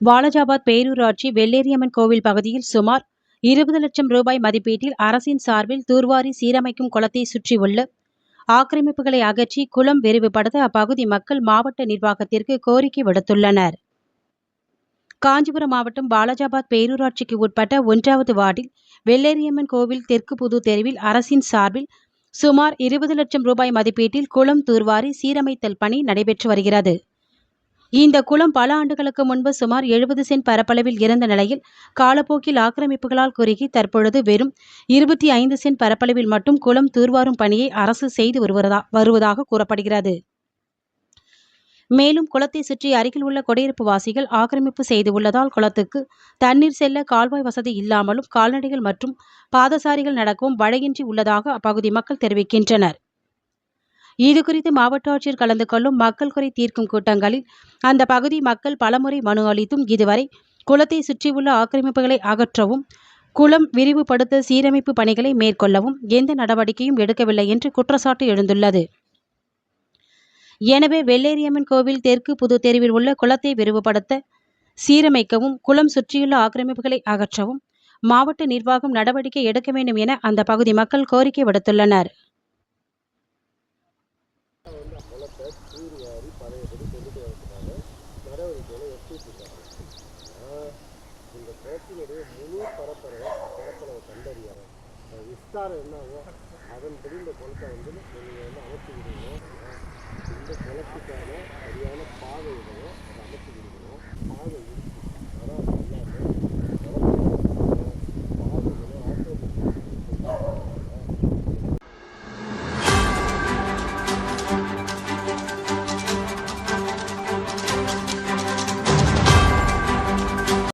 வாலஜாபாத் பேரூராட்சி வெள்ளேரியம்மன் கோவில் பகுதியில் சுமார் இருபது லட்சம் ரூபாய் மதிப்பீட்டில் அரசின் சார்பில் தூர்வாரி சீரமைக்கும் குளத்தை சுற்றியுள்ள ஆக்கிரமிப்புகளை அகற்றி குளம் விரிவுபடுத்த அப்பகுதி மக்கள் மாவட்ட நிர்வாகத்திற்கு கோரிக்கை விடுத்துள்ளனர். காஞ்சிபுரம் மாவட்டம் பாலாஜாபாத் பேரூராட்சிக்கு உட்பட்ட ஒன்றாவது வார்டில் வெள்ளேரியம்மன் கோவில் தெற்கு புது தெருவில் அரசின் சார்பில் சுமார் இருபது லட்சம் ரூபாய் மதிப்பீட்டில் குளம் தூர்வாரி சீரமைத்தல் பணி நடைபெற்று வருகிறது. இந்த குளம் பல ஆண்டுகளுக்கு முன்பு சுமார் எழுபது சென்ட் பரப்பளவில் இருந்த நிலையில் காலப்போக்கில் ஆக்கிரமிப்புகளால் குறுகி தற்பொழுது வெறும் இருபத்தி ஐந்து சென்ட் பரப்பளவில் மட்டும் குளம் தூர்வாரும் பணியை அரசு செய்து வருவதா வருவதாக கூறப்படுகிறது. மேலும் குளத்தை சுற்றி அருகில் உள்ள குடியிருப்பு வாசிகள் ஆக்கிரமிப்பு செய்து உள்ளதால் குளத்துக்கு தண்ணீர் செல்ல கால்வாய் வசதி இல்லாமலும் கால்நடைகள் மற்றும் பாதசாரிகள் நடக்கவும் வழையின்றி உள்ளதாக அப்பகுதி மக்கள் தெரிவிக்கின்றனர். இதுகுறித்து மாவட்ட ஆட்சியர் கலந்து கொள்ளும் மக்கள் குறை தீர்க்கும் கூட்டங்களில் அந்த பகுதி மக்கள் பலமுறை மனு அளித்தும் இதுவரை குளத்தை சுற்றியுள்ள ஆக்கிரமிப்புகளை அகற்றவும் குளம் விரிவுபடுத்த சீரமைப்பு பணிகளை மேற்கொள்ளவும் எந்த நடவடிக்கையும் எடுக்கவில்லை என்று குற்றச்சாட்டு எழுந்துள்ளது. எனவே வெள்ளேரியம்மன் கோவில் தெற்கு புது தெருவில் உள்ள குளத்தை விரிவுபடுத்த சீரமைக்கவும் குளம் சுற்றியுள்ள ஆக்கிரமிப்புகளை அகற்றவும் மாவட்ட நிர்வாகம் நடவடிக்கை எடுக்க வேண்டும் என அந்த பகுதி மக்கள் கோரிக்கை விடுத்துள்ளனர் குளத்தை படி பழையபடி கொண்டுட்டு வரதுக்கான நடவடிக்கைகளை எடுத்துட்டு இருக்காங்க இந்த கோட்டினுடைய முழு பரப்பளவை பரப்பளவை கண்டறியாரு விஸ்தாரம் என்னவோ அதன்படி இந்த குளத்தை வந்து நீங்கள் வந்து அமைச்சு விடணும் இந்த குளத்துக்கான சரியான பாதை